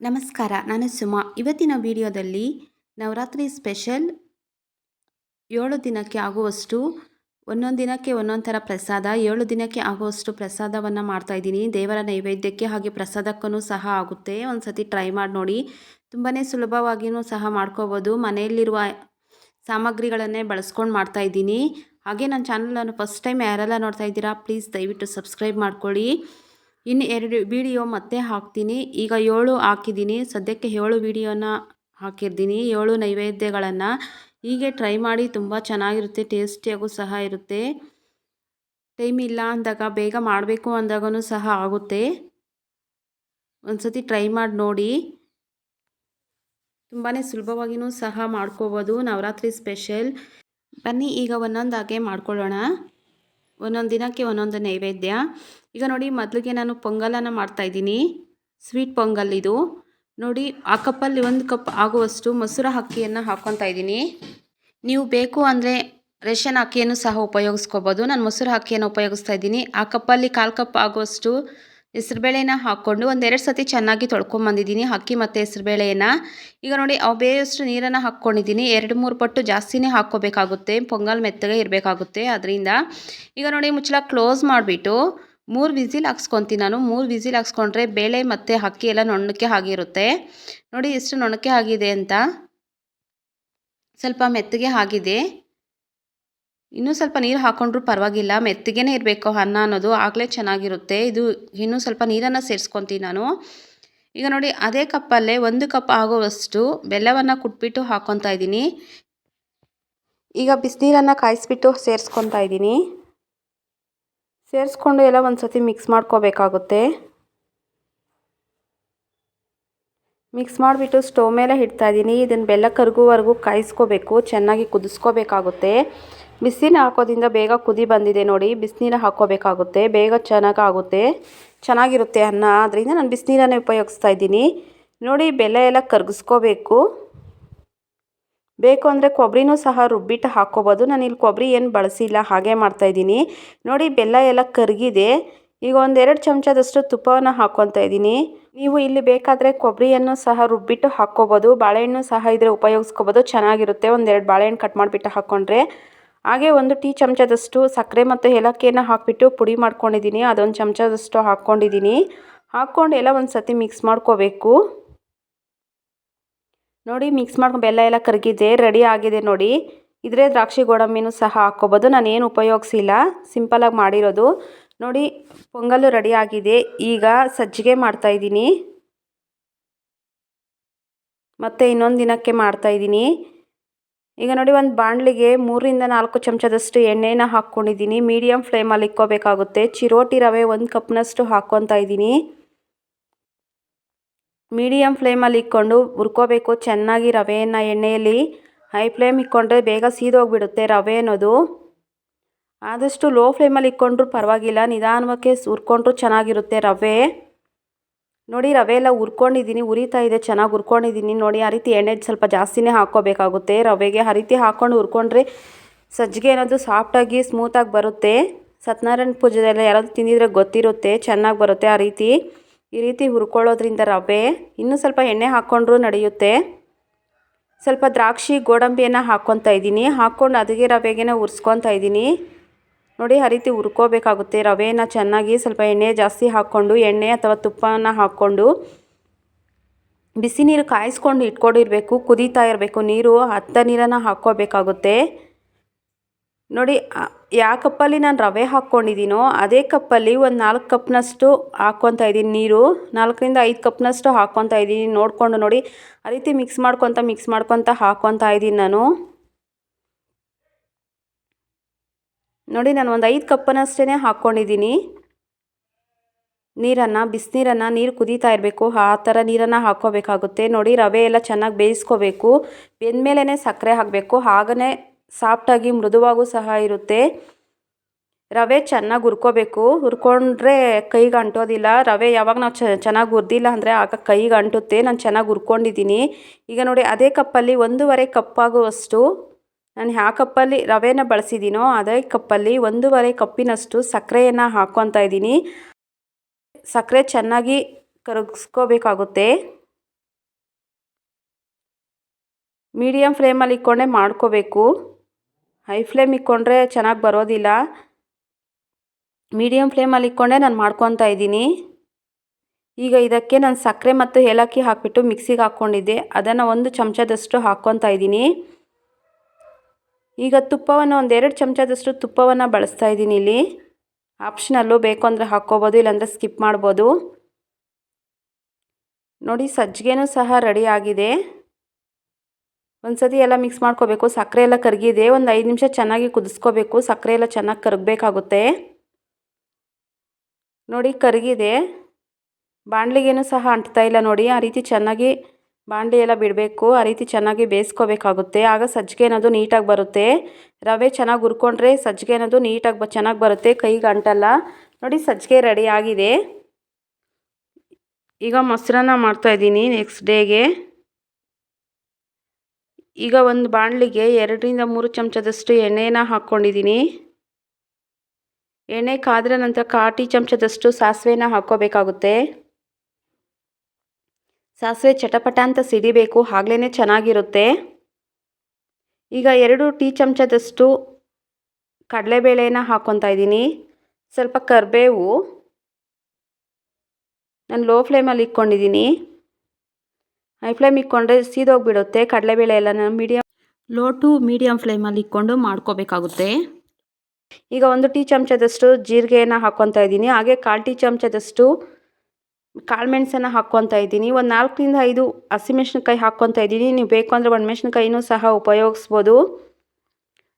ನಮಸ್ಕಾರ, ನಾನು ಸುಮಾ. ಇವತ್ತಿನ ವಿಡಿಯೋದಲ್ಲಿ ನವರಾತ್ರಿ ಸ್ಪೆಷಲ್ ಏಳು ದಿನಕ್ಕೆ ಆಗುವಷ್ಟು, ಒಂದೊಂದು ದಿನಕ್ಕೆ ಒಂದೊಂದು ಥರ ಪ್ರಸಾದ, ಏಳು ದಿನಕ್ಕೆ ಆಗುವಷ್ಟು ಪ್ರಸಾದವನ್ನು ಮಾಡ್ತಾಯಿದ್ದೀನಿ ದೇವರ ನೈವೇದ್ಯಕ್ಕೆ ಹಾಗೆ ಪ್ರಸಾದಕ್ಕೂ ಸಹ ಆಗುತ್ತೆ. ಒಂದು ಸತಿ ಟ್ರೈ ಮಾಡಿ ನೋಡಿ. ತುಂಬಾ ಸುಲಭವಾಗಿಯೂ ಸಹ ಮಾಡ್ಕೋಬೋದು. ಮನೆಯಲ್ಲಿರುವ ಸಾಮಗ್ರಿಗಳನ್ನೇ ಬಳಸ್ಕೊಂಡು ಮಾಡ್ತಾಯಿದ್ದೀನಿ ಹಾಗೆ ನನ್ನ ಚಾನಲನ್ನು ಫಸ್ಟ್ ಟೈಮ್ ಯಾರೆಲ್ಲ ನೋಡ್ತಾ ಇದ್ದೀರಾ ಪ್ಲೀಸ್ ದಯವಿಟ್ಟು ಸಬ್ಸ್ಕ್ರೈಬ್ ಮಾಡ್ಕೊಳ್ಳಿ. ಇನ್ನು ಎರಡು ವಿಡಿಯೋ ಮತ್ತೆ ಹಾಕ್ತೀನಿ. ಈಗ ಏಳು ಹಾಕಿದ್ದೀನಿ. ಸದ್ಯಕ್ಕೆ ಏಳು ವಿಡಿಯೋನ ಹಾಕಿದ್ದೀನಿ ಏಳು ನೈವೇದ್ಯಗಳನ್ನು. ಹೀಗೆ ಟ್ರೈ ಮಾಡಿ ತುಂಬ ಚೆನ್ನಾಗಿರುತ್ತೆ ಟೇಸ್ಟಿಯಾಗೂ ಸಹ ಇರುತ್ತೆ. ಟೈಮ್ ಇಲ್ಲ ಅಂದಾಗ, ಬೇಗ ಮಾಡಬೇಕು ಅಂದಾಗೂ ಸಹ ಆಗುತ್ತೆ. ಒಂದು ಸತಿ ಟ್ರೈ ಮಾಡಿ ನೋಡಿ. ತುಂಬಾ ಸುಲಭವಾಗಿಯೂ ಸಹ ಮಾಡ್ಕೋಬೋದು. ನವರಾತ್ರಿ ಸ್ಪೆಷಲ್ ಬನ್ನಿ, ಈಗ ಒಂದೊಂದಾಗೆ ಮಾಡ್ಕೊಳ್ಳೋಣ. ಒಂದೊಂದು ದಿನಕ್ಕೆ ಒಂದೊಂದು ನೈವೇದ್ಯ. ಈಗ ನೋಡಿ ಮೊದಲಿಗೆ ನಾನು ಪೊಂಗಲನ್ನು ಮಾಡ್ತಾಯಿದ್ದೀನಿ ಸ್ವೀಟ್ ಪೊಂಗಲ್ ಇದು. ನೋಡಿ ಆ ಕಪ್ಪಲ್ಲಿ ಒಂದು ಕಪ್ ಆಗುವಷ್ಟು ಮೊಸರು ಅಕ್ಕಿಯನ್ನು ಹಾಕ್ಕೊತಾ ಇದ್ದೀನಿ. ನೀವು ಬೇಕು ಅಂದರೆ ರೇಷನ್ ಅಕ್ಕಿಯನ್ನು ಸಹ ಉಪಯೋಗಿಸ್ಕೋಬೋದು. ನಾನು ಮೊಸರು ಅಕ್ಕಿಯನ್ನು ಉಪಯೋಗಿಸ್ತಾ ಇದ್ದೀನಿ. ಆ ಕಪ್ಪಲ್ಲಿ ಕಾಲು ಕಪ್ ಆಗುವಷ್ಟು ಹೆಸ್ರುಬೇಳೆನ ಹಾಕ್ಕೊಂಡು ಒಂದೆರಡು ಸತಿ ಚೆನ್ನಾಗಿ ತೊಳ್ಕೊಂಬಂದಿದ್ದೀನಿ ಅಕ್ಕಿ ಮತ್ತು ಹೆಸರುಬೇಳೆಯನ್ನು. ಈಗ ನೋಡಿ, ಅವು ಬೇಯಷ್ಟು ನೀರನ್ನು ಹಾಕ್ಕೊಂಡಿದ್ದೀನಿ ಎರಡು ಮೂರು ಪಟ್ಟು ಜಾಸ್ತಿನೇ ಹಾಕ್ಕೋಬೇಕಾಗುತ್ತೆ. ಪೊಂಗಲ್ ಮೆತ್ತಗೆ ಇರಬೇಕಾಗುತ್ತೆ. ಅದರಿಂದ ಈಗ ನೋಡಿ, ಮುಚ್ಚಳ ಕ್ಲೋಸ್ ಮಾಡಿಬಿಟ್ಟು ಮೂರು ವಿಸಿಲ್ ಹಾಕ್ಸ್ಕೊತೀನಿ ನಾನು. ಮೂರು ವಿಸಿಲ್ ಹಾಕ್ಸ್ಕೊಂಡ್ರೆ ಬೇಳೆ ಮತ್ತು ಅಕ್ಕಿ ಎಲ್ಲ ನೊಣಕ್ಕೆ ಆಗಿರುತ್ತೆ. ನೋಡಿ, ಎಷ್ಟು ನೊಣಕ್ಕೆ ಆಗಿದೆ ಅಂತ. ಸ್ವಲ್ಪ ಮೆತ್ತಗೆ ಆಗಿದೆ. ಇನ್ನೂ ಸ್ವಲ್ಪ ನೀರು ಹಾಕ್ಕೊಂಡ್ರೂ ಪರವಾಗಿಲ್ಲ, ಮೆತ್ತಿಗೆನೇ ಇರಬೇಕು ಅನ್ನ ಅನ್ನೋದು, ಆಗಲೇ ಚೆನ್ನಾಗಿರುತ್ತೆ. ಇದು ಇನ್ನೂ ಸ್ವಲ್ಪ ನೀರನ್ನು ಸೇರಿಸ್ಕೊತೀನಿ ನಾನು. ಈಗ ನೋಡಿ, ಅದೇ ಕಪ್ಪಲ್ಲೇ ಒಂದು ಕಪ್ ಆಗುವಷ್ಟು ಬೆಲ್ಲವನ್ನು ಕುಟ್ಬಿಟ್ಟು ಹಾಕೊತಾ ಇದ್ದೀನಿ. ಈಗ ಬಿಸಿನೀರನ್ನು ಕಾಯಿಸ್ಬಿಟ್ಟು ಸೇರಿಸ್ಕೊತಾ ಇದ್ದೀನಿ. ಸೇರಿಸ್ಕೊಂಡು ಎಲ್ಲ ಒಂದು ಸತಿ ಮಿಕ್ಸ್ ಮಾಡ್ಕೋಬೇಕಾಗುತ್ತೆ. ಮಿಕ್ಸ್ ಮಾಡಿಬಿಟ್ಟು ಸ್ಟವ್ ಮೇಲೆ ಇಡ್ತಾ ಇದ್ದೀನಿ. ಇದನ್ನು ಬೆಲ್ಲ ಕರಗುವವರೆಗೂ ಕಾಯಿಸ್ಕೋಬೇಕು, ಚೆನ್ನಾಗಿ ಕುದಿಸ್ಕೋಬೇಕಾಗುತ್ತೆ. ಬಿಸಿನ ಹಾಕೋದ್ರಿಂದ ಬೇಗ ಕುದಿ ಬಂದಿದೆ ನೋಡಿ, ಬಿಸಿನೀರು ಹಾಕೋಬೇಕಾಗುತ್ತೆ, ಬೇಗ ಚೆನ್ನಾಗಾಗುತ್ತೆ ಚೆನ್ನಾಗಿರುತ್ತೆ ಅನ್ನ. ಅದರಿಂದ ನಾನು ಬಿಸಿನೀರನ್ನೇ ಉಪಯೋಗಿಸ್ತಾ ಇದ್ದೀನಿ. ನೋಡಿ ಬೆಲ್ಲ ಎಲ್ಲ ಕರಗಿಸ್ಕೋಬೇಕು. ಬೇಕು ಅಂದರೆ ಕೊಬ್ಬರಿನೂ ಸಹ ರುಬ್ಬಿಟ್ಟು ಹಾಕ್ಕೋಬೋದು ನಾನು ಇಲ್ಲಿ ಕೊಬ್ಬರಿ ಏನು ಬಳಸಿಲ್ಲ, ಹಾಗೆ ಮಾಡ್ತಾಯಿದ್ದೀನಿ ನೋಡಿ, ಬೆಲ್ಲ ಎಲ್ಲ ಕರಗಿದೆ. ಈಗ ಒಂದೆರಡು ಚಮಚದಷ್ಟು ತುಪ್ಪವನ್ನು ಹಾಕ್ಕೊತಾ ಇದ್ದೀನಿ. ನೀವು ಇಲ್ಲಿ ಬೇಕಾದರೆ ಕೊಬ್ಬರಿಯನ್ನು ಸಹ ರುಬ್ಬಿಟ್ಟು ಹಾಕ್ಕೋಬೋದು ಬಾಳೆಹಣ್ಣು ಸಹ ಇದ್ರೆ ಉಪಯೋಗಿಸ್ಕೋಬೋದು. ಚೆನ್ನಾಗಿರುತ್ತೆ. ಒಂದೆರಡು ಬಾಳೆಹಣ್ಣು ಕಟ್ ಮಾಡಿಬಿಟ್ಟು ಹಾಕ್ಕೊಂಡ್ರೆ ಹಾಗೆ ಒಂದು ಟೀ ಚಮಚದಷ್ಟು ಸಕ್ಕರೆ ಮತ್ತು ಏಲಕ್ಕಿಯನ್ನು ಹಾಕಿಬಿಟ್ಟು ಪುಡಿ ಮಾಡ್ಕೊಂಡಿದ್ದೀನಿ. ಅದೊಂದು ಚಮಚದಷ್ಟು ಹಾಕ್ಕೊಂಡಿದ್ದೀನಿ. ಹಾಕ್ಕೊಂಡು ಎಲ್ಲ ಒಂದು ಸತಿ ಮಿಕ್ಸ್ ಮಾಡ್ಕೋಬೇಕು. ನೋಡಿ ಮಿಕ್ಸ್ ಮಾಡ್ಕೊಂಡು ಬೆಲ್ಲ ಎಲ್ಲ ಕರಗಿದೆ ರೆಡಿ ಆಗಿದೆ ನೋಡಿ. ಇದ್ರೆ ದ್ರಾಕ್ಷಿ ಗೋಡಂಬಿನೂ ಸಹ ಹಾಕ್ಕೋಬೋದು. ನಾನೇನು ಉಪಯೋಗಿಸಿಲ್ಲ ಸಿಂಪಲಾಗಿ ಮಾಡಿರೋದು. ನೋಡಿ ಪೊಂಗಲ್ಲು ರೆಡಿ ಆಗಿದೆ. ಈಗ ಸಜ್ಜಿಗೆ ಮಾಡ್ತಾಯಿದ್ದೀನಿ ಮತ್ತು ಇನ್ನೊಂದು ದಿನಕ್ಕೆ ಮಾಡ್ತಾಯಿದ್ದೀನಿ ಈಗ ನೋಡಿ ಒಂದು ಬಾಣಲಿಗೆ ಮೂರರಿಂದ ನಾಲ್ಕು ಚಮಚದಷ್ಟು ಎಣ್ಣೆನ ಹಾಕ್ಕೊಂಡಿದ್ದೀನಿ. ಮೀಡಿಯಮ್ ಫ್ಲೇಮಲ್ಲಿ ಇಕ್ಕೋಬೇಕಾಗುತ್ತೆ. ಚಿರೋಟಿ ರವೆ ಒಂದು ಕಪ್ನಷ್ಟು ಹಾಕ್ಕೊತಾ ಇದ್ದೀನಿ. ಮೀಡಿಯಮ್ ಫ್ಲೇಮಲ್ಲಿ ಇಕ್ಕೊಂಡು ಹುರ್ಕೋಬೇಕು. ಚೆನ್ನಾಗಿ ರವೆಯನ್ನು ಎಣ್ಣೆಯಲ್ಲಿ ಹೈ ಫ್ಲೇಮ್ ಇಕ್ಕೊಂಡ್ರೆ ಬೇಗ ಸೀದೋಗಿಬಿಡುತ್ತೆ ರವೆ ಅನ್ನೋದು. ಆದಷ್ಟು ಲೋ ಫ್ಲೇಮಲ್ಲಿ ಇಕ್ಕೊಂಡ್ರೂ ಪರವಾಗಿಲ್ಲ. ನಿಧಾನವಾಗಿ ಹುರ್ಕೊಂಡ್ರೂ ಚೆನ್ನಾಗಿರುತ್ತೆ ರವೆ. ನೋಡಿ ರವೆ ಎಲ್ಲ ಹುರ್ಕೊಂಡಿದ್ದೀನಿ ಉರಿತಾ ಇದೆ, ಚೆನ್ನಾಗಿ ಹುರ್ಕೊಂಡಿದ್ದೀನಿ. ನೋಡಿ ಆ ರೀತಿ ಎಣ್ಣೆ ಸ್ವಲ್ಪ ಜಾಸ್ತಿನೇ ಹಾಕೋಬೇಕಾಗುತ್ತೆ ರವೆಗೆ ಆ ರೀತಿ ಹಾಕ್ಕೊಂಡು ಹುರ್ಕೊಂಡ್ರೆ ಸಜ್ಜಿಗೆ ಅನ್ನೋದು ಸಾಫ್ಟಾಗಿ ಸ್ಮೂತಾಗಿ ಬರುತ್ತೆ. ಸತ್ಯನಾರಾಯಣ ಪೂಜೆದೆಲ್ಲ ಯಾರಾದರೂ ತಿಂದಿದ್ರೆ ಗೊತ್ತಿರುತ್ತೆ, ಚೆನ್ನಾಗಿ ಬರುತ್ತೆ ಆ ರೀತಿ. ಈ ರೀತಿ ಹುರ್ಕೊಳ್ಳೋದ್ರಿಂದ ರವೆ ಇನ್ನೂ ಸ್ವಲ್ಪ ಎಣ್ಣೆ ಹಾಕ್ಕೊಂಡ್ರು ನಡೆಯುತ್ತೆ. ಸ್ವಲ್ಪ ದ್ರಾಕ್ಷಿ, ಗೋಡಂಬಿಯನ್ನು ಹಾಕ್ಕೊತಾ ಇದ್ದೀನಿ. ಹಾಕ್ಕೊಂಡು ಅದಿಗೆ ರವೆಗೆ ಉರ್ಸ್ಕೊತಾ ಇದ್ದೀನಿ. ನೋಡಿ ಆ ರೀತಿ ಹುರ್ಕೋಬೇಕಾಗುತ್ತೆ. ರವೆನ ಚೆನ್ನಾಗಿ ಸ್ವಲ್ಪ ಎಣ್ಣೆ ಜಾಸ್ತಿ ಹಾಕ್ಕೊಂಡು, ಎಣ್ಣೆ ಅಥವಾ ತುಪ್ಪವನ್ನು ಹಾಕ್ಕೊಂಡು ಬಿಸಿ ನೀರು ಕಾಯಿಸ್ಕೊಂಡು ಇಟ್ಕೊಂಡಿರಬೇಕು. ಕುದೀತಾ ಇರಬೇಕು. ನೀರು ಹತ್ತ ನೀರನ್ನು ಹಾಕ್ಕೋಬೇಕಾಗುತ್ತೆ. ನೋಡಿ ಯಾವ ಕಪ್ಪಲ್ಲಿ ನಾನು ರವೆ ಹಾಕ್ಕೊಂಡಿದ್ದೀನೋ, ಅದೇ ಕಪ್ಪಲ್ಲಿ ಒಂದು ನಾಲ್ಕು ಕಪ್ನಷ್ಟು ಹಾಕ್ಕೊತಾ ಇದ್ದೀನಿ ನೀರು. ನಾಲ್ಕರಿಂದ ಐದು ಕಪ್ನಷ್ಟು ಹಾಕ್ಕೊತಾ ಇದ್ದೀನಿ. ನೋಡಿಕೊಂಡು ನೋಡಿ ಆ ರೀತಿ ಮಿಕ್ಸ್ ಮಾಡ್ಕೊತ ಮಿಕ್ಸ್ ಮಾಡ್ಕೊತ ಹಾಕ್ಕೊತಾ ಇದ್ದೀನಿ ನಾನು. ನೋಡಿ, ನಾನು ಒಂದು ಐದು ಕಪ್ಪನಷ್ಟೇ ಹಾಕ್ಕೊಂಡಿದ್ದೀನಿ ನೀರನ್ನು, ಬಿಸಿನೀರನ್ನು, ನೀರು ಕುದೀತಾ ಇರಬೇಕು. ಆ ಥರ ನೀರನ್ನು ಹಾಕ್ಕೋಬೇಕಾಗುತ್ತೆ. ನೋಡಿ, ರವೆ ಎಲ್ಲ ಚೆನ್ನಾಗಿ ಬೇಯಿಸ್ಕೋಬೇಕು. ಬೆಂದಮೇಲೆ ಸಕ್ಕರೆ ಹಾಕಬೇಕು. ಹಾಗೇ ಸಾಫ್ಟಾಗಿ ಮೃದುವಾಗೂ ಸಹ ಇರುತ್ತೆ. ರವೆ ಚೆನ್ನಾಗಿ ಹುರ್ಕೋಬೇಕು. ಹುರ್ಕೊಂಡ್ರೆ ಕೈಗೆ ಅಂಟೋದಿಲ್ಲ. ರವೆ ಯಾವಾಗ ನಾವು ಚೆನ್ನಾಗಿ ಹುರಿದಿಲ್ಲ ಅಂದರೆ ಆಗ ಕೈಗೆ ಅಂಟುತ್ತೆ. ನಾನು ಚೆನ್ನಾಗಿ ಹುರ್ಕೊಂಡಿದ್ದೀನಿ. ಈಗ ನೋಡಿ, ಅದೇ ಕಪ್ಪಲ್ಲಿ ಒಂದೂವರೆ ಕಪ್ಪಾಗುವಷ್ಟು ನಾನು ಯಾವ ಕಪ್ಪಲ್ಲಿ ರವೆನ ಬಳಸಿದ್ದೀನೋ ಅದೇ ಕಪ್ಪಲ್ಲಿ ಒಂದೂವರೆ ಕಪ್ಪಿನಷ್ಟು ಸಕ್ಕರೆಯನ್ನು ಹಾಕ್ಕೊತಾ ಇದ್ದೀನಿ. ಸಕ್ಕರೆ ಚೆನ್ನಾಗಿ ಕರಗಿಸ್ಕೋಬೇಕಾಗುತ್ತೆ. ಮೀಡಿಯಮ್ ಫ್ಲೇಮಲ್ಲಿ ಇಕ್ಕೊಂಡೆ ಮಾಡ್ಕೋಬೇಕು. ಹೈ ಫ್ಲೇಮ್ ಇಕ್ಕೊಂಡ್ರೆ ಚೆನ್ನಾಗಿ ಬರೋದಿಲ್ಲ. ಮೀಡಿಯಮ್ ಫ್ಲೇಮಲ್ಲಿ ಇಕ್ಕೊಂಡೆ ನಾನು ಮಾಡ್ಕೊತಾ ಇದ್ದೀನಿ. ಈಗ ಇದಕ್ಕೆ ನಾನು ಸಕ್ಕರೆ ಮತ್ತು ಏಲಕ್ಕಿ ಹಾಕಿಬಿಟ್ಟು ಮಿಕ್ಸಿಗೆ ಹಾಕ್ಕೊಂಡಿದ್ದೆ. ಅದನ್ನು ಒಂದು ಚಮಚದಷ್ಟು ಹಾಕ್ಕೊತಾ ಇದ್ದೀನಿ. ಈಗ ತುಪ್ಪವನ್ನು ಒಂದೆರಡು ಚಮಚದಷ್ಟು ತುಪ್ಪವನ್ನು ಬಳಸ್ತಾ ಇದ್ದೀನಿ ಇಲ್ಲಿ. ಆಪ್ಷನಲ್ಲು ಬೇಕು ಅಂದರೆ ಹಾಕ್ಕೋಬೋದು, ಇಲ್ಲಾಂದರೆ ಸ್ಕಿಪ್ ಮಾಡ್ಬೋದು. ನೋಡಿ ಸಜ್ಜಿಗೆನೂ ಸಹ ರೆಡಿ ಆಗಿದೆ. ಒಂದು ಸತಿ ಎಲ್ಲ ಮಿಕ್ಸ್ ಮಾಡ್ಕೋಬೇಕು. ಸಕ್ಕರೆ ಎಲ್ಲ ಕರಗಿದೆ. ಒಂದು ಐದು ನಿಮಿಷ ಚೆನ್ನಾಗಿ ಕುದಿಸ್ಕೋಬೇಕು. ಸಕ್ಕರೆ ಎಲ್ಲ ಚೆನ್ನಾಗಿ ಕರಗಬೇಕಾಗುತ್ತೆ. ನೋಡಿ, ಕರಗಿದೆ. ಬಾಣಲಿಗೇನು ಸಹ ಅಂಟ್ತಾ ಇಲ್ಲ ನೋಡಿ. ಆ ರೀತಿ ಚೆನ್ನಾಗಿ ಬಾಣಲಿ ಎಲ್ಲ ಬಿಡಬೇಕು, ಆ ರೀತಿ ಚೆನ್ನಾಗಿ ಬೇಯಿಸ್ಕೋಬೇಕಾಗುತ್ತೆ. ಆಗ ಸಜ್ಜಿಗೆ ಅನ್ನೋದು ನೀಟಾಗಿ ಬರುತ್ತೆ. ರವೆ ಚೆನ್ನಾಗಿ ಹುರ್ಕೊಂಡ್ರೆ ಸಜ್ಜಿಗೆ ಅನ್ನೋದು ನೀಟಾಗಿ ಚೆನ್ನಾಗಿ ಬರುತ್ತೆ. ಕೈಗೆ ಅಂಟಲ್ಲ ನೋಡಿ ಸಜ್ಜಿಗೆ ರೆಡಿ ಆಗಿದೆ. ಈಗ ಮೊಸರನ್ನ ಮಾಡ್ತಾಯಿದ್ದೀನಿ ನೆಕ್ಸ್ಟ್ ಡೇಗೆ. ಈಗ ಒಂದು ಬಾಣಲಿಗೆ ಎರಡರಿಂದ ಮೂರು ಚಮಚದಷ್ಟು ಎಣ್ಣೆನ ಹಾಕ್ಕೊಂಡಿದ್ದೀನಿ. ಎಣ್ಣೆ ಕಾದ್ರ ನಂತರ ಕಾಟಿ ಚಮಚದಷ್ಟು ಸಾಸಿವೆನ ಹಾಕ್ಕೋಬೇಕಾಗುತ್ತೆ. ಸಾಸಿವೆ ಚಟಪಟ ಅಂತ ಸಿಡಿಬೇಕು ಆಗ್ಲೇ ಚೆನ್ನಾಗಿರುತ್ತೆ. ಈಗ ಎರಡು ಟೀ ಚಮಚದಷ್ಟು ಕಡಲೆಬೇಳೆನ ಹಾಕ್ಕೊತಾ ಇದ್ದೀನಿ. ಸ್ವಲ್ಪ ಕರಿಬೇವು, ನಾನು ಲೋ ಫ್ಲೇಮಲ್ಲಿ ಇಕ್ಕೊಂಡಿದ್ದೀನಿ ಹೈ ಫ್ಲೇಮ್ ಇಕ್ಕೊಂಡ್ರೆ ಸೀದೋಗಿಬಿಡುತ್ತೆ, ಕಡಲೆಬೇಳೆ ಎಲ್ಲ ನಾನು ಮೀಡಿಯಮ್ ಲೋ ಟು ಮೀಡಿಯಮ್ ಫ್ಲೇಮಲ್ಲಿ ಇಕ್ಕೊಂಡು ಮಾಡ್ಕೋಬೇಕಾಗುತ್ತೆ. ಈಗ ಒಂದು ಟೀ ಚಮಚದಷ್ಟು ಜೀರಿಗೆಯನ್ನು ಹಾಕ್ಕೊತಾ ಇದ್ದೀನಿ, ಹಾಗೆ ಕಾಲು ಟೀ ಚಮಚದಷ್ಟು ಕಾಳುಮೆಣ್ಸನ್ನು ಹಾಕ್ಕೊತಾ ಇದ್ದೀನಿ. ಒಂದು ನಾಲ್ಕರಿಂದ ಐದು ಹಸಿಮೆಣ್ಸಿನ್ಕಾಯಿ ಹಾಕ್ಕೊತಾ ಇದ್ದೀನಿ. ನೀವು ಬೇಕು ಅಂದರೆ ಒಣಮೆಣ್ಸಿನ್ಕಾಯಿನೂ ಸಹ ಉಪಯೋಗಿಸ್ಬೋದು.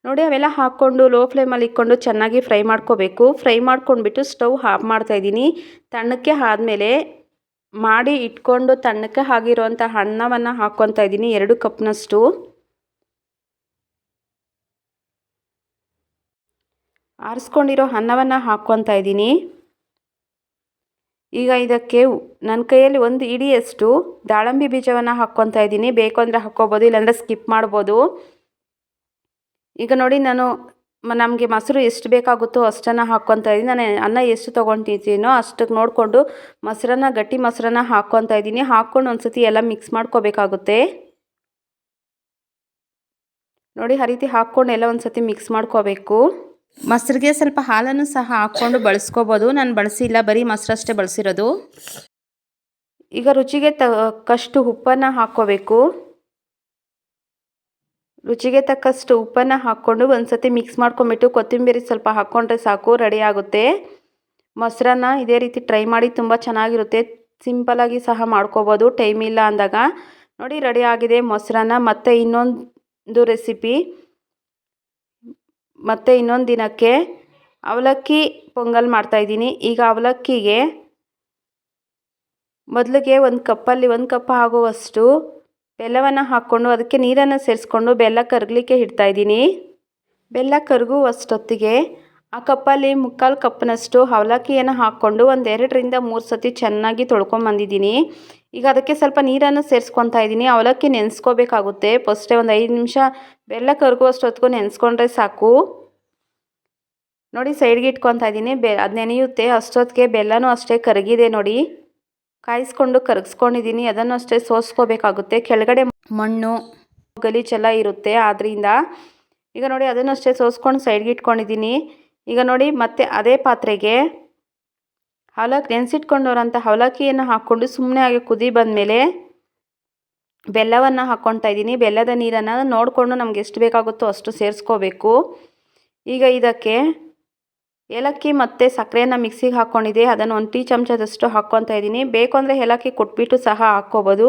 ನೋಡಿ, ಅವೆಲ್ಲ ಹಾಕ್ಕೊಂಡು ಲೋ ಫ್ಲೇಮಲ್ಲಿ ಇಕ್ಕೊಂಡು ಚೆನ್ನಾಗಿ ಫ್ರೈ ಮಾಡ್ಕೋಬೇಕು. ಫ್ರೈ ಮಾಡ್ಕೊಂಡ್ಬಿಟ್ಟು ಸ್ಟವ್ ಆಫ್ ಮಾಡ್ತಾಯಿದ್ದೀನಿ ತಣ್ಣಕ್ಕೆ ಆದಮೇಲೆ ಮಾಡಿ ಇಟ್ಕೊಂಡು ತಣ್ಣಕ್ಕೆ ಆಗಿರೋವಂಥ ಹಣ್ಣವನ್ನು ಹಾಕ್ಕೊತಾ ಇದ್ದೀನಿ, ಎರಡು ಕಪ್ನಷ್ಟು. ಆರಿಸ್ಕೊಂಡಿರೋ ಅನ್ನವನ್ನು ಹಾಕ್ಕೊತಾ ಇದ್ದೀನಿ. ಈಗ ಇದಕ್ಕೆ ನನ್ನ ಕೈಯಲ್ಲಿ ಒಂದು ಇಡಿಯಷ್ಟು ದಾಳಂಬಿ ಬೀಜವನ್ನು ಹಾಕ್ಕೊತಾ ಇದ್ದೀನಿ. ಬೇಕು ಅಂದರೆ ಹಾಕ್ಕೋಬೋದು, ಇಲ್ಲಾಂದರೆ ಸ್ಕಿಪ್ ಮಾಡ್ಬೋದು. ಈಗ ನೋಡಿ ನಾನು ನಮಗೆ ಮೊಸರು ಎಷ್ಟು ಬೇಕಾಗುತ್ತೋ ಅಷ್ಟನ್ನು ಹಾಕ್ಕೊತಾ ಇದ್ದೀನಿ. ನಾನು ಅನ್ನ ಎಷ್ಟು ತೊಗೊತಿದ್ದೀನೋ ಅಷ್ಟಕ್ಕೆ ನೋಡಿಕೊಂಡು ಮೊಸರನ್ನ, ಗಟ್ಟಿ ಮೊಸರನ್ನ ಹಾಕ್ಕೊತಾ ಇದ್ದೀನಿ. ಹಾಕ್ಕೊಂಡು ಒಂದು ಸತಿ ಎಲ್ಲ ಮಿಕ್ಸ್ ಮಾಡ್ಕೋಬೇಕಾಗುತ್ತೆ. ನೋಡಿ ಆ ರೀತಿ ಹಾಕ್ಕೊಂಡು ಎಲ್ಲ ಒಂದು ಸತಿ ಮಿಕ್ಸ್ ಮಾಡ್ಕೋಬೇಕು. ಮೊಸರಿಗೆ ಸ್ವಲ್ಪ ಹಾಲನ್ನು ಸಹ ಹಾಕ್ಕೊಂಡು ಬಳಸ್ಕೋಬೋದು. ನಾನು ಬಳಸಿಲ್ಲ ಬರೀ ಮೊಸರಷ್ಟೇ ಬಳಸಿರೋದು. ಈಗ ರುಚಿಗೆ ತಕ್ಕಷ್ಟು ಉಪ್ಪನ್ನು ಹಾಕ್ಕೋಬೇಕು. ರುಚಿಗೆ ತಕ್ಕಷ್ಟು ಉಪ್ಪನ್ನು ಹಾಕ್ಕೊಂಡು ಒಂದು ಸತಿ ಮಿಕ್ಸ್ ಮಾಡ್ಕೊಂಬಿಟ್ಟು ಕೊತ್ತಂಬರಿ ಸ್ವಲ್ಪ ಹಾಕ್ಕೊಂಡ್ರೆ ಸಾಕು, ರೆಡಿ ಆಗುತ್ತೆ. ಮೊಸರನ್ನ ಇದೇ ರೀತಿ ಟ್ರೈ ಮಾಡಿ ತುಂಬ ಚೆನ್ನಾಗಿರುತ್ತೆ. ಸಿಂಪಲಾಗಿ ಸಹ ಮಾಡ್ಕೋಬೋದು, ಟೈಮ್ ಇಲ್ಲ ಅಂದಾಗ. ನೋಡಿ, ರೆಡಿ ಆಗಿದೆ ಮೊಸರನ್ನ. ಮತ್ತು ಇನ್ನೊಂದು ರೆಸಿಪಿ. ಮತ್ತು ಇನ್ನೊಂದು ದಿನಕ್ಕೆ ಅವಲಕ್ಕಿ ಪೊಂಗಲ್ ಮಾಡ್ತಾಯಿದ್ದೀನಿ ಈಗ ಅವಲಕ್ಕಿಗೆ ಮೊದಲಿಗೆ ಒಂದು ಕಪ್ಪಲ್ಲಿ ಒಂದು ಕಪ್ ಆಗುವಷ್ಟು ಬೆಲ್ಲವನ್ನು ಹಾಕ್ಕೊಂಡು ಅದಕ್ಕೆ ನೀರನ್ನು ಸೇರಿಸ್ಕೊಂಡು ಬೆಲ್ಲ ಕರಗಲಿಕ್ಕೆ ಇಡ್ತಾಯಿದ್ದೀನಿ ಬೆಲ್ಲ ಕರಗುವಷ್ಟೊತ್ತಿಗೆ ಆ ಕಪ್ಪಲ್ಲಿ ಮುಕ್ಕಾಲು ಕಪ್ನಷ್ಟು ಅವಲಕ್ಕಿಯನ್ನು ಹಾಕ್ಕೊಂಡು ಒಂದು ಎರಡರಿಂದ ಮೂರು ಸತಿ ಚೆನ್ನಾಗಿ ತೊಳ್ಕೊಂಬಂದಿದ್ದೀನಿ ಈಗ ಅದಕ್ಕೆ ಸ್ವಲ್ಪ ನೀರನ್ನು ಸೇರಿಸ್ಕೊತಾ ಇದ್ದೀನಿ. ಅವಲಕ್ಕಿ ನೆನೆಸ್ಕೋಬೇಕಾಗುತ್ತೆ. ಫಸ್ಟೇ ಒಂದು ಐದು ನಿಮಿಷ ಬೆಲ್ಲ ಕರಗುವಷ್ಟೊತ್ತಿಗೂ ನೆನೆಸ್ಕೊಂಡ್ರೆ ಸಾಕು. ನೋಡಿ ಸೈಡ್ಗೆ ಇಟ್ಕೊತಾ ಇದ್ದೀನಿ. ಬೆ ಅದು ನೆನೆಯುತ್ತೆ. ಅಷ್ಟೊತ್ತಿಗೆ ಬೆಲ್ಲನೂ ಅಷ್ಟೇ ಕರಗಿದೆ ನೋಡಿ. ಕಾಯಿಸ್ಕೊಂಡು ಕರಗಿಸ್ಕೊಂಡಿದ್ದೀನಿ. ಅದನ್ನು ಅಷ್ಟೇ ಸೋಸ್ಕೋಬೇಕಾಗುತ್ತೆ. ಕೆಳಗಡೆ ಮಣ್ಣು ಗಲೀಜೆಲ್ಲ ಇರುತ್ತೆ. ಆದ್ದರಿಂದ ಈಗ ನೋಡಿ ಅದನ್ನು ಅಷ್ಟೇ ಸೋಸ್ಕೊಂಡು ಸೈಡ್ಗೆ ಇಟ್ಕೊಂಡಿದ್ದೀನಿ. ಈಗ ನೋಡಿ, ಮತ್ತೆ ಅದೇ ಪಾತ್ರೆಗೆ ಅವಲಕ್ಕಿ ನೆನೆಸಿಟ್ಕೊಂಡಿರೋಂಥ ಅವಲಕ್ಕಿಯನ್ನು ಹಾಕ್ಕೊಂಡು ಸುಮ್ಮನೆ ಹಾಗೆ ಕುದಿ ಬಂದಮೇಲೆ ಬೆಲ್ಲವನ್ನು ಹಾಕ್ಕೊಳ್ತಾ ಇದ್ದೀನಿ. ಬೆಲ್ಲದ ನೀರನ್ನು ನೋಡಿಕೊಂಡು ನಮ್ಗೆ ಎಷ್ಟು ಬೇಕಾಗುತ್ತೋ ಅಷ್ಟು ಸೇರಿಸ್ಕೋಬೇಕು. ಈಗ ಇದಕ್ಕೆ ಏಲಕ್ಕಿ ಮತ್ತು ಸಕ್ಕರೆಯನ್ನು ಮಿಕ್ಸಿಗೆ ಹಾಕ್ಕೊಂಡಿದ್ದೆ. ಅದನ್ನು ಒಂದು ಟೀ ಚಮಚದಷ್ಟು ಹಾಕ್ಕೊತಾ ಇದ್ದೀನಿ. ಬೇಕು ಅಂದರೆ ಏಲಕ್ಕಿ ಕೊಟ್ಬಿಟ್ಟು ಸಹ ಹಾಕ್ಕೋಬೋದು.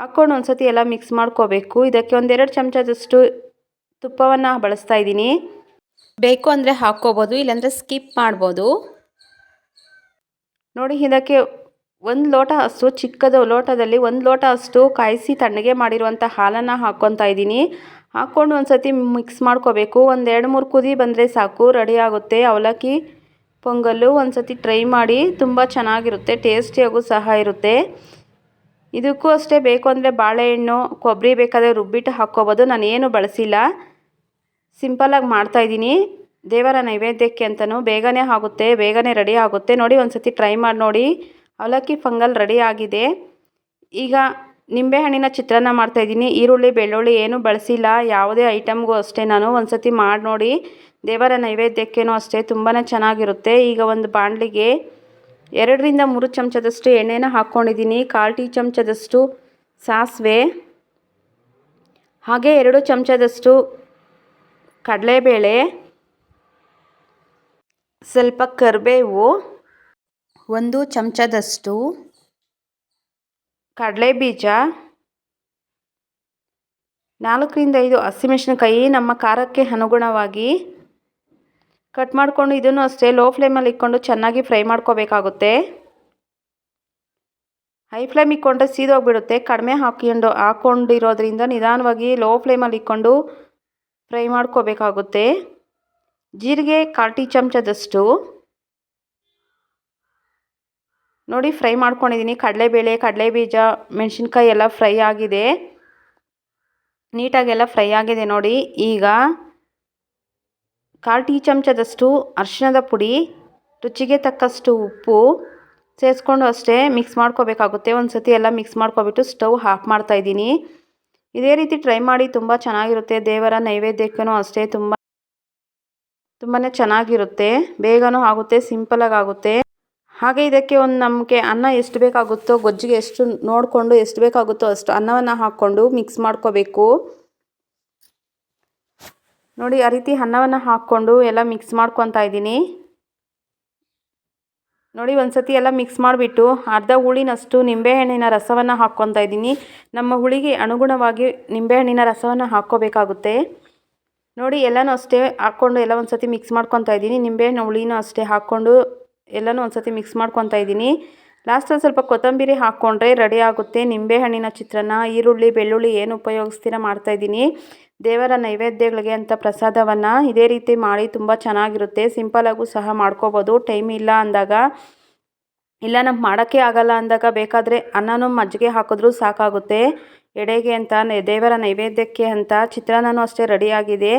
ಹಾಕ್ಕೊಂಡು ಒಂದು ಸತಿ ಎಲ್ಲ ಮಿಕ್ಸ್ ಮಾಡ್ಕೋಬೇಕು. ಇದಕ್ಕೆ ಒಂದೆರಡು ಚಮಚದಷ್ಟು ತುಪ್ಪವನ್ನು ಬಳಸ್ತಾ ಇದ್ದೀನಿ. ಬೇಕು ಅಂದರೆ ಹಾಕ್ಕೋಬೋದು, ಇಲ್ಲಾಂದರೆ ಸ್ಕಿಪ್ ಮಾಡ್ಬೋದು. ನೋಡಿ, ಇದಕ್ಕೆ ಒಂದು ಲೋಟ ಅಷ್ಟು ಚಿಕ್ಕದು ಲೋಟದಲ್ಲಿ ಒಂದು ಲೋಟ ಅಷ್ಟು ಕಾಯಿಸಿ ತಣ್ಣಗೆ ಮಾಡಿರುವಂಥ ಹಾಲನ್ನು ಹಾಕ್ಕೊತಾ ಇದ್ದೀನಿ. ಹಾಕ್ಕೊಂಡು ಒಂದು ಸತಿ ಮಿಕ್ಸ್ ಮಾಡ್ಕೋಬೇಕು. ಒಂದು ಎರಡು ಮೂರು ಕುದಿ ಬಂದರೆ ಸಾಕು ರೆಡಿ ಆಗುತ್ತೆ. ಅವಲಕ್ಕಿ ಪೊಂಗಲ್ಲು ಒಂದು ಸತಿ ಟ್ರೈ ಮಾಡಿ, ತುಂಬ ಚೆನ್ನಾಗಿರುತ್ತೆ ಟೇಸ್ಟಿಯಾಗೂ ಸಹ ಇರುತ್ತೆ. ಇದಕ್ಕೂ ಅಷ್ಟೇ ಬೇಕು ಅಂದರೆ ಬಾಳೆಹಣ್ಣು, ಕೊಬ್ಬರಿ ಬೇಕಾದರೆ ರುಬ್ಬಿಟ್ಟು ಹಾಕ್ಕೋಬೋದು. ನಾನು ಏನು ಬಳಸಿಲ್ಲ. ಸಿಂಪಲಾಗಿ ಮಾಡ್ತಾಯಿದ್ದೀನಿ ದೇವರ ನೈವೇದ್ಯಕ್ಕೆ ಅಂತಲೂ ಬೇಗನೆ ಆಗುತ್ತೆ, ಬೇಗನೆ ರೆಡಿ ಆಗುತ್ತೆ. ನೋಡಿ ಒಂದು ಸತಿ ಟ್ರೈ ಮಾಡಿ ನೋಡಿ. ಅವಲಕ್ಕಿ ಫಂಗಲ್ ರೆಡಿ ಆಗಿದೆ. ಈಗ ನಿಂಬೆಹಣ್ಣಿನ ಚಿತ್ರಾನ್ನ ಮಾಡ್ತಾಯಿದ್ದೀನಿ ಈರುಳ್ಳಿ, ಬೆಳ್ಳುಳ್ಳಿ ಏನೂ ಬಳಸಿಲ್ಲ. ಯಾವುದೇ ಐಟಮ್ಗೂ ಅಷ್ಟೇ ನಾನು. ಒಂದು ಸತಿ ಮಾಡಿ ನೋಡಿ. ದೇವರ ನೈವೇದ್ಯಕ್ಕೇನೂ ಅಷ್ಟೇ. ತುಂಬಾ ಚೆನ್ನಾಗಿರುತ್ತೆ. ಈಗ ಒಂದು ಬಾಣಲಿಗೆ ಎರಡರಿಂದ ಮೂರು ಚಮಚದಷ್ಟು ಎಣ್ಣೆನ ಹಾಕ್ಕೊಂಡಿದ್ದೀನಿ. ಕಾಲು ಟೀ ಚಮಚದಷ್ಟು ಸಾಸಿವೆ. ಹಾಗೆ ಎರಡು ಚಮಚದಷ್ಟು ಕಡಲೆಬೇಳೆ ಸ್ವಲ್ಪ ಕರಿಬೇವು ಒಂದು ಚಮಚದಷ್ಟು ಕಡಲೆ ಬೀಜ ನಾಲ್ಕರಿಂದ ಐದು ಹಸಿಮೆಣಸಿನಕಾಯಿ ನಮ್ಮ ಖಾರಕ್ಕೆ ಅನುಗುಣವಾಗಿ ಕಟ್ ಮಾಡಿಕೊಂಡು ಇದನ್ನು ಅಷ್ಟೇ ಲೋ ಫ್ಲೇಮಲ್ಲಿ ಇಟ್ಕೊಂಡು ಚೆನ್ನಾಗಿ ಫ್ರೈ ಮಾಡ್ಕೋಬೇಕಾಗುತ್ತೆ. ಹೈ ಫ್ಲೇಮ್ ಇಕ್ಕೊಂಡ್ರೆ ಸೀದೋಗಿಬಿಡುತ್ತೆ. ಕಡಿಮೆ ಹಾಕಿಕೊಂಡು ಹಾಕ್ಕೊಂಡಿರೋದ್ರಿಂದ ನಿಧಾನವಾಗಿ ಲೋ ಫ್ಲೇಮಲ್ಲಿ ಇಟ್ಕೊಂಡು ಫ್ರೈ ಮಾಡ್ಕೋಬೇಕಾಗುತ್ತೆ. ಜೀರಿಗೆ ಕಾಟಿ ಚಮಚದಷ್ಟು. ನೋಡಿ ಫ್ರೈ ಮಾಡ್ಕೊಂಡಿದ್ದೀನಿ. ಕಡಲೆಬೇಳೆ, ಕಡಲೆಬೀಜ, ಮೆಣಸಿನ್ಕಾಯಿ ಎಲ್ಲ ಫ್ರೈ ಆಗಿದೆ. ನೀಟಾಗೆಲ್ಲ ಫ್ರೈ ಆಗಿದೆ ನೋಡಿ. ಈಗ ಕಾಲು ಟೀ ಚಮಚದಷ್ಟು ಅರಿಶಿಣದ ಪುಡಿ, ರುಚಿಗೆ ತಕ್ಕಷ್ಟು ಉಪ್ಪು ಸೇರಿಸ್ಕೊಂಡು ಅಷ್ಟೇ ಮಿಕ್ಸ್ ಮಾಡ್ಕೋಬೇಕಾಗುತ್ತೆ. ಒಂದು ಸತಿ ಎಲ್ಲ ಮಿಕ್ಸ್ ಮಾಡ್ಕೊಬಿಟ್ಟು ಸ್ಟವ್ ಆಫ್ ಮಾಡ್ತಾಯಿದ್ದೀನಿ ಇದೇ ರೀತಿ ಟ್ರೈ ಮಾಡಿ ತುಂಬ ಚೆನ್ನಾಗಿರುತ್ತೆ. ದೇವರ ನೈವೇದ್ಯಕ್ಕೂ ಅಷ್ಟೇ ತುಂಬ ತುಂಬಾ ಚೆನ್ನಾಗಿರುತ್ತೆ. ಬೇಗನೂ ಆಗುತ್ತೆ ಸಿಂಪಲಾಗಿ ಆಗುತ್ತೆ. ಹಾಗೆ ಇದಕ್ಕೆ ಒಂದು ನಮಗೆ ಅನ್ನ ಎಷ್ಟು ಬೇಕಾಗುತ್ತೋ, ಗೊಜ್ಜಿಗೆ ಎಷ್ಟು ನೋಡಿಕೊಂಡು ಎಷ್ಟು ಬೇಕಾಗುತ್ತೋ ಅಷ್ಟು ಅನ್ನವನ್ನು ಹಾಕ್ಕೊಂಡು ಮಿಕ್ಸ್ ಮಾಡ್ಕೋಬೇಕು. ನೋಡಿ, ಆ ರೀತಿ ಅನ್ನವನ್ನು ಹಾಕ್ಕೊಂಡು ಎಲ್ಲ ಮಿಕ್ಸ್ ಮಾಡ್ಕೊತಾ ಇದ್ದೀನಿ. ನೋಡಿ ಒಂದು ಸತಿ ಎಲ್ಲ ಮಿಕ್ಸ್ ಮಾಡಿಬಿಟ್ಟು ಅರ್ಧ ಹುಳಿನಷ್ಟು ನಿಂಬೆಹಣ್ಣಿನ ರಸವನ್ನು ಹಾಕ್ಕೊತಾ ಇದ್ದೀನಿ. ನಮ್ಮ ಹುಳಿಗೆ ಅನುಗುಣವಾಗಿ ನಿಂಬೆಹಣ್ಣಿನ ರಸವನ್ನು ಹಾಕ್ಕೋಬೇಕಾಗುತ್ತೆ. ನೋಡಿ, ಎಲ್ಲನೂ ಅಷ್ಟೇ ಹಾಕ್ಕೊಂಡು ಎಲ್ಲ ಒಂದು ಸತಿ ಮಿಕ್ಸ್ ಮಾಡ್ಕೊತಾ ಇದ್ದೀನಿ. ನಿಂಬೆಹಣ್ಣು ಹುಳಿನೂ ಅಷ್ಟೇ ಹಾಕ್ಕೊಂಡು ಎಲ್ಲನೂ ಒಂದು ಸತಿ ಮಿಕ್ಸ್ ಮಾಡ್ಕೊತಾ ಇದ್ದೀನಿ. ಲಾಸ್ಟಲ್ಲಿ ಸ್ವಲ್ಪ ಕೊತ್ತಂಬರಿ ಹಾಕ್ಕೊಂಡ್ರೆ ರೆಡಿ ಆಗುತ್ತೆ. ನಿಂಬೆಹಣ್ಣಿನ ಚಿತ್ರಾನ್ನ, ಈರುಳ್ಳಿ, ಬೆಳ್ಳುಳ್ಳಿ ಏನು ಉಪಯೋಗಿಸ್ತೀರ ಮಾಡ್ತಾಯಿದ್ದೀನಿ ದೇವರ ನೈವೇದ್ಯಗಳಿಗೆ ಅಂತ ಪ್ರಸಾದವನ್ನು ಇದೇ ರೀತಿ ಮಾಡಿ ತುಂಬ ಚೆನ್ನಾಗಿರುತ್ತೆ. ಸಿಂಪಲಾಗೂ ಸಹ ಮಾಡ್ಕೋಬೋದು. ಟೈಮ್ ಇಲ್ಲ ಅಂದಾಗ. ಇಲ್ಲ ನಮ್ಗೆ ಮಾಡೋಕ್ಕೆ ಆಗಲ್ಲ ಅಂದಾಗ ಬೇಕಾದರೆ ಅನ್ನನೂ ಮಜ್ಜಿಗೆ ಹಾಕಿದ್ರೂ ಸಾಕಾಗುತ್ತೆ. ಎಡೆಗೆ ಅಂತ ದೇವರ ನೈವೇದ್ಯಕ್ಕೆ ಅಂತ ಚಿತ್ರಾನ್ನನೂ ಅಷ್ಟೇ ರೆಡಿಯಾಗಿದೆ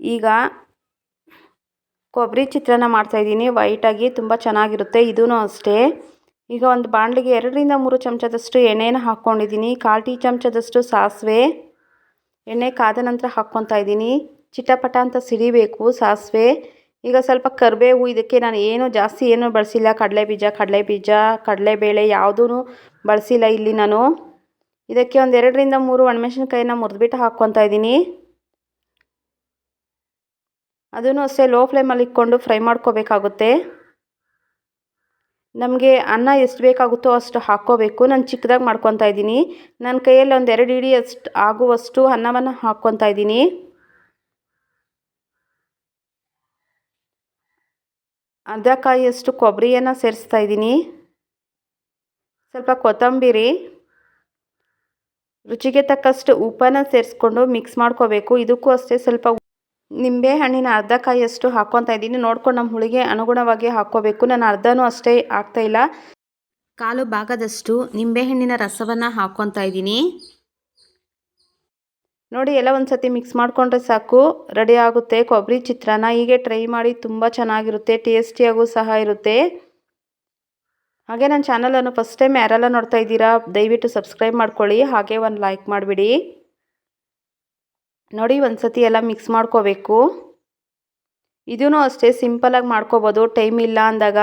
ಈಗ ಕೊಬ್ಬರಿ ಚಿತ್ರಾನ್ನ ಮಾಡ್ತಾಯಿದ್ದೀನಿ ವೈಟಾಗಿ ತುಂಬ ಚೆನ್ನಾಗಿರುತ್ತೆ. ಇದೂ ಅಷ್ಟೇ. ಈಗ ಒಂದು ಬಾಣಲಿಗೆ ಎರಡರಿಂದ ಮೂರು ಚಮಚದಷ್ಟು ಎಣ್ಣೆನ ಹಾಕ್ಕೊಂಡಿದ್ದೀನಿ. ಕಾಲು ಟೀ ಚಮಚದಷ್ಟು ಸಾಸಿವೆ ಎಣ್ಣೆ ಕಾದ ನಂತರ ಹಾಕ್ಕೊತಾ ಇದ್ದೀನಿ. ಚಿಟಪಟ ಅಂತ ಸಿಡಿಬೇಕು ಸಾಸಿವೆ. ಈಗ ಸ್ವಲ್ಪ ಕರಿಬೇವು ಇದಕ್ಕೆ ನಾನು ಏನು ಜಾಸ್ತಿ ಏನು ಬಳಸಿಲ್ಲ. ಕಡಲೆ ಬೀಜ ಕಡಲೆ ಬೀಜ ಕಡಲೆಬೇಳೆ ಯಾವುದೂ ಬಳಸಿಲ್ಲ ಇಲ್ಲಿ ನಾನು. ಇದಕ್ಕೆ ಒಂದು ಎರಡರಿಂದ ಮೂರು ಒಣಮೆಣಸಿನ್ಕಾಯಿನ ಮುರಿದ್ಬಿಟ್ಟು ಹಾಕ್ಕೊತಾ ಇದ್ದೀನಿ. ಅದನ್ನು ಅಷ್ಟೇ ಲೋ ಫ್ಲೇಮಲ್ಲಿ ಇಟ್ಕೊಂಡು ಫ್ರೈ ಮಾಡ್ಕೋಬೇಕಾಗುತ್ತೆ. ನಮಗೆ ಅನ್ನ ಎಷ್ಟು ಬೇಕಾಗುತ್ತೋ ಅಷ್ಟು ಹಾಕ್ಕೋಬೇಕು. ನಾನು ಚಿಕ್ಕದಾಗಿ ಮಾಡ್ಕೊತಾ ಇದ್ದೀನಿ. ನನ್ನ ಕೈಯಲ್ಲಿ ಒಂದು ಎರಡು ಇಡಿ ಅಷ್ಟು ಆಗುವಷ್ಟು ಅನ್ನವನ್ನು ಹಾಕ್ಕೊತಾ ಇದ್ದೀನಿ. ಅರ್ಧ ಕಾಯಿಯಷ್ಟು ಕೊಬ್ಬರಿಯನ್ನು ಸೇರಿಸ್ತಾ ಇದ್ದೀನಿ. ಸ್ವಲ್ಪ ಕೊತ್ತಂಬರಿ. ರುಚಿಗೆ ತಕ್ಕಷ್ಟು ಉಪ್ಪನ್ನು ಸೇರಿಸ್ಕೊಂಡು ಮಿಕ್ಸ್ ಮಾಡ್ಕೋಬೇಕು. ಇದಕ್ಕೂ ಅಷ್ಟೇ ಸ್ವಲ್ಪ ನಿಂಬೆ ಹಣ್ಣಿನ ಅರ್ಧ ಕಾಯಿಯಷ್ಟು ಹಾಕ್ಕೊತಾ ಇದ್ದೀನಿ. ನೋಡ್ಕೊಂಡು ನಮ್ಮ ಹುಳಿಗೆ ಅನುಗುಣವಾಗಿ ಹಾಕ್ಕೋಬೇಕು. ನಾನು ಅರ್ಧನೂ ಅಷ್ಟೇ ಹಾಕ್ತಾಯಿಲ್ಲ ಕಾಲು ಭಾಗದಷ್ಟು ನಿಂಬೆಹಣ್ಣಿನ ರಸವನ್ನು ಹಾಕ್ಕೊತಾ ಇದ್ದೀನಿ. ನೋಡಿ, ಎಲ್ಲ ಒಂದು ಸತಿ ಮಿಕ್ಸ್ ಮಾಡಿಕೊಂಡ್ರೆ ಸಾಕು. ರೆಡಿ ಆಗುತ್ತೆ. ಕೊಬ್ಬರಿ, ಚಿತ್ರಾನ್ನ ಹೀಗೆ ಟ್ರೈ ಮಾಡಿ ತುಂಬ ಚೆನ್ನಾಗಿರುತ್ತೆ. ಟೇಸ್ಟಿಯಾಗೂ ಸಹ ಇರುತ್ತೆ. ಹಾಗೆ ನನ್ನ ಚಾನಲನ್ನು ಫಸ್ಟ್ ಟೈಮ್ ಯಾರೆಲ್ಲ ನೋಡ್ತಾ ಇದ್ದೀರಾ, ದಯವಿಟ್ಟು ಸಬ್ಸ್ಕ್ರೈಬ್ ಮಾಡ್ಕೊಳ್ಳಿ. ಹಾಗೆ ಒಂದು ಲೈಕ್ ಮಾಡಿಬಿಡಿ. ನೋಡಿ ಒಂದು ಸತಿ ಎಲ್ಲ ಮಿಕ್ಸ್ ಮಾಡ್ಕೋಬೇಕು. ಇದೂ ಅಷ್ಟೇ ಸಿಂಪಲಾಗಿ ಮಾಡ್ಕೋಬೋದು. ಟೈಮ್ ಇಲ್ಲ ಅಂದಾಗ,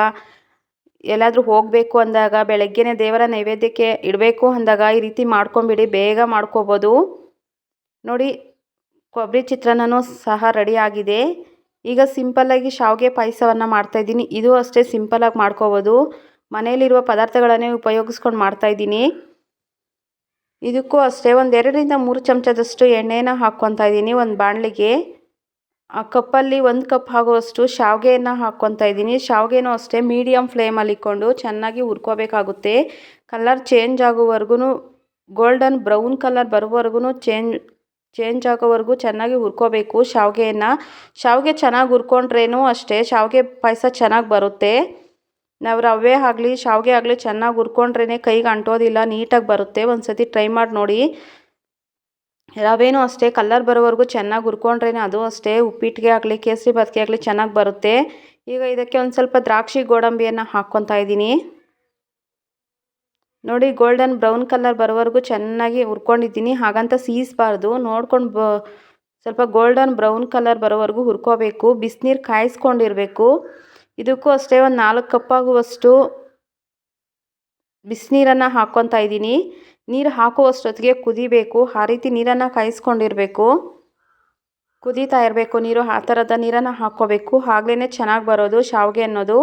ಎಲ್ಲಾದರೂ ಹೋಗಬೇಕು ಅಂದಾಗ, ಬೆಳಗ್ಗೆನೇ ದೇವರ ನೈವೇದ್ಯಕ್ಕೆ ಇಡಬೇಕು ಅಂದಾಗ ಈ ರೀತಿ ಮಾಡ್ಕೊಂಬಿಡಿ, ಬೇಗ ಮಾಡ್ಕೋಬೋದು. ನೋಡಿ, ಕೊಬ್ಬರಿ ಚಿತ್ರಾನ್ನನೂ ಸಹ ರೆಡಿ ಆಗಿದೆ. ಈಗ ಸಿಂಪಲ್ಲಾಗಿ ಶಾವಿಗೆ ಪಾಯಸವನ್ನು ಮಾಡ್ತಾಯಿದ್ದೀನಿ ಇದು ಅಷ್ಟೇ ಸಿಂಪಲಾಗಿ ಮಾಡ್ಕೋಬೋದು. ಮನೆಯಲ್ಲಿರುವ ಪದಾರ್ಥಗಳನ್ನೇ ಉಪಯೋಗಿಸ್ಕೊಂಡು ಮಾಡ್ತಾಯಿದ್ದೀನಿ ಇದಕ್ಕೂ ಅಷ್ಟೇ, ಒಂದು ಎರಡರಿಂದ ಮೂರು ಚಮಚದಷ್ಟು ಎಣ್ಣೆನ ಹಾಕ್ಕೊತಾ ಇದ್ದೀನಿ. ಒಂದು ಬಾಣಲಿಗೆ ಆ ಕಪ್ಪಲ್ಲಿ ಒಂದು ಕಪ್ ಆಗುವಷ್ಟು ಶಾವಿಗೆಯನ್ನು ಹಾಕ್ಕೊತಾ ಇದ್ದೀನಿ. ಶಾವಿಗೆನೂ ಅಷ್ಟೇ ಮೀಡಿಯಮ್ ಫ್ಲೇಮಲ್ಲಿ ಇಟ್ಕೊಂಡು ಚೆನ್ನಾಗಿ ಹುರ್ಕೋಬೇಕಾಗುತ್ತೆ. ಕಲರ್ ಚೇಂಜ್ ಆಗೋವರೆಗೂ ಗೋಲ್ಡನ್ ಬ್ರೌನ್ ಕಲರ್ ಬರೋವರೆಗೂ ಚೇಂಜ್ ಚೇಂಜ್ ಆಗೋವರೆಗೂ ಚೆನ್ನಾಗಿ ಹುರ್ಕೋಬೇಕು ಶಾವಿಗೆಯನ್ನು. ಶಾವಿಗೆ ಚೆನ್ನಾಗಿ ಹುರ್ಕೊಂಡ್ರೇ ಅಷ್ಟೇ, ಶಾವಿಗೆ ಪಾಯಸ ಚೆನ್ನಾಗಿ ಬರುತ್ತೆ. ನಾವು ರವೆ ಆಗಲಿ, ಶಾವಿಗೆ ಆಗಲಿ ಚೆನ್ನಾಗಿ ಹುರ್ಕೊಂಡ್ರೇ ಕೈಗೆ ಅಂಟೋದಿಲ್ಲ ನೀಟಾಗಿ ಬರುತ್ತೆ. ಒಂದು ಸತಿ ಟ್ರೈ ಮಾಡಿ ನೋಡಿ. ರವೆನೂ ಅಷ್ಟೇ, ಕಲ್ಲರ್ ಬರೋವರೆಗೂ ಚೆನ್ನಾಗಿ ಹುರ್ಕೊಂಡ್ರೇ ಅದು ಅಷ್ಟೇ. ಉಪ್ಪಿಟ್ಟಿಗೆ ಆಗಲಿ, ಕೇಸರಿ ಬಾತ್ಗೆ ಆಗಲಿ ಚೆನ್ನಾಗಿ ಬರುತ್ತೆ. ಈಗ ಇದಕ್ಕೆ ಒಂದು ಸ್ವಲ್ಪ ದ್ರಾಕ್ಷಿ ಗೋಡಂಬಿಯನ್ನು ಹಾಕ್ಕೊತಾ ಇದ್ದೀನಿ. ನೋಡಿ, ಗೋಲ್ಡನ್ ಬ್ರೌನ್ ಕಲರ್ ಬರೋವರೆಗೂ ಚೆನ್ನಾಗಿ ಹುರ್ಕೊಂಡಿದ್ದೀನಿ. ಹಾಗಂತ ಸೀಸ್ಬಾರ್ದು. ನೋಡ್ಕೊಂಡು ಬ, ಸ್ವಲ್ಪ ಗೋಲ್ಡನ್ ಬ್ರೌನ್ ಕಲರ್ ಬರೋವರೆಗೂ ಹುರ್ಕೋಬೇಕು. ಬಿಸಿನೀರು ಕಾಯಿಸ್ಕೊಂಡಿರಬೇಕು. ಇದಕ್ಕೂ ಅಷ್ಟೇ ಒಂದು ನಾಲ್ಕು ಕಪ್ಪಾಗುವಷ್ಟು ಬಿಸಿನೀರನ್ನು ಹಾಕ್ಕೊತಾ ಇದ್ದೀನಿ. ನೀರು ಹಾಕುವಷ್ಟೊತ್ತಿಗೆ ಕುದಿಬೇಕು. ಆ ರೀತಿ ನೀರನ್ನು ಕಾಯಿಸ್ಕೊಂಡಿರಬೇಕು. ಕುದೀತಾ ಇರಬೇಕು ನೀರು. ಆ ಥರದ ನೀರನ್ನು ಹಾಕ್ಕೋಬೇಕು. ಆಗ್ಲೇ ಚೆನ್ನಾಗಿ ಬರೋದು ಶಾವಿಗೆ ಅನ್ನೋದು.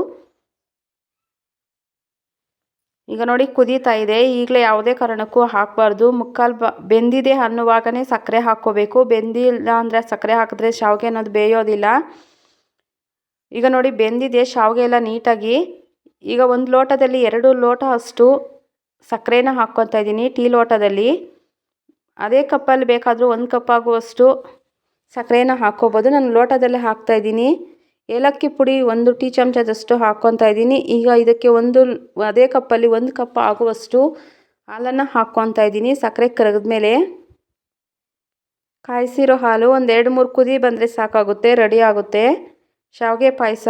ಈಗ ನೋಡಿ ಕುದೀತಾ ಇದೆ. ಈಗಲೇ ಯಾವುದೇ ಕಾರಣಕ್ಕೂ ಹಾಕಬಾರ್ದು. ಮುಕ್ಕಾಲು ಬ, ಬೆಂದಿದೆ ಅನ್ನುವಾಗಲೇ ಸಕ್ಕರೆ ಹಾಕ್ಕೋಬೇಕು. ಬೆಂದಿಲ್ಲ ಅಂದರೆ ಸಕ್ಕರೆ ಹಾಕಿದ್ರೆ ಶಾವಿಗೆ ಅನ್ನೋದು ಬೇಯೋದಿಲ್ಲ. ಈಗ ನೋಡಿ ಬೆಂದಿದೆ, ಶಾವಿಗೆ ಎಲ್ಲ ನೀಟಾಗಿ. ಈಗ ಒಂದು ಲೋಟದಲ್ಲಿ ಎರಡು ಲೋಟ ಅಷ್ಟು ಸಕ್ಕರೆನ ಹಾಕ್ಕೊತಾ ಇದ್ದೀನಿ ಟೀ ಲೋಟದಲ್ಲಿ. ಅದೇ ಕಪ್ಪಲ್ಲಿ ಬೇಕಾದರೂ ಒಂದು ಕಪ್ ಆಗುವಷ್ಟು ಸಕ್ಕರೆನ ಹಾಕ್ಕೋಬೋದು. ನಾನು ಲೋಟದಲ್ಲೇ ಹಾಕ್ತಾಯಿದ್ದೀನಿ ಏಲಕ್ಕಿ ಪುಡಿ ಒಂದು ಟೀ ಚಮಚದಷ್ಟು ಹಾಕ್ಕೊತಾ ಇದ್ದೀನಿ. ಈಗ ಇದಕ್ಕೆ ಒಂದು ಅದೇ ಕಪ್ಪಲ್ಲಿ ಒಂದು ಕಪ್ ಆಗುವಷ್ಟು ಹಾಲನ್ನು ಹಾಕ್ಕೊತಾ ಇದ್ದೀನಿ ಸಕ್ಕರೆ ಕರಗಿದ್ಮೇಲೆ. ಕಾಯಿಸಿರೋ ಹಾಲು ಒಂದು ಎರಡು ಮೂರು ಕುದಿ ಬಂದರೆ ಸಾಕಾಗುತ್ತೆ, ರೆಡಿ ಆಗುತ್ತೆ. ಶಾವಿಗೆ ಪಾಯಸ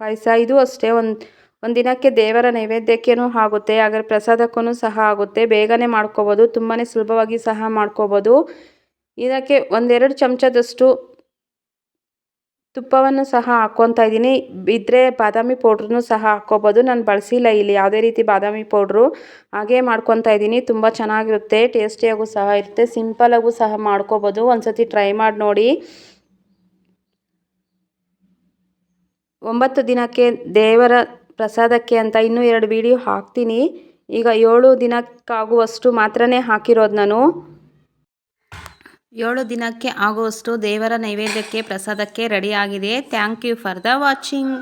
ಪಾಯಸ ಇದು ಅಷ್ಟೇ. ಒಂದು ಒಂದು ದಿನಕ್ಕೆ ದೇವರ ನೈವೇದ್ಯಕ್ಕೇನೂ ಆಗುತ್ತೆ ಹಾಗೆ ಪ್ರಸಾದಕ್ಕೂ ಸಹ ಆಗುತ್ತೆ. ಬೇಗನೆ ಮಾಡ್ಕೋಬೋದು ತುಂಬಾ ಸುಲಭವಾಗಿ ಸಹ ಮಾಡ್ಕೋಬೋದು. ಇದಕ್ಕೆ ಒಂದೆರಡು ಚಮಚದಷ್ಟು ತುಪ್ಪವನ್ನು ಸಹ ಹಾಕ್ಕೊತಾ ಇದ್ದೀನಿ. ಇದ್ದರೆ ಬಾದಾಮಿ ಪೌಡ್ರನ್ನೂ ಸಹ ಹಾಕ್ಕೋಬೋದು. ನಾನು ಬಳಸಿಲ್ಲ ಇಲ್ಲಿ, ಯಾವುದೇ ರೀತಿ ಬಾದಾಮಿ ಪೌಡ್ರು. ಹಾಗೇ ಮಾಡ್ಕೊತಾ ಇದ್ದೀನಿ. ತುಂಬ ಚೆನ್ನಾಗಿರುತ್ತೆ, ಟೇಸ್ಟಿಯಾಗೂ ಸಹ ಇರುತ್ತೆ. ಸಿಂಪಲಾಗೂ ಸಹ ಮಾಡ್ಕೋಬೋದು. ಒಂದು ಸತಿ ಟ್ರೈ ಮಾಡಿ ನೋಡಿ. ಒಂಬತ್ತು ದಿನಕ್ಕೆ ದೇವರ ಪ್ರಸಾದಕ್ಕೆ ಅಂತ ಇನ್ನೂ ಎರಡು ವೀಡಿಯೋ ಹಾಕ್ತೀನಿ. ಈಗ ಏಳು ದಿನಕ್ಕಾಗುವಷ್ಟು ಮಾತ್ರನೇ ಹಾಕಿರೋದು ನಾನು. ಏಳು ದಿನಕ್ಕೆ ಆಗುವಷ್ಟು ದೇವರ ನೈವೇದ್ಯಕ್ಕೆ ಪ್ರಸಾದಕ್ಕೆ ರೆಡಿ ಆಗಿದೆ. Thank you for the watching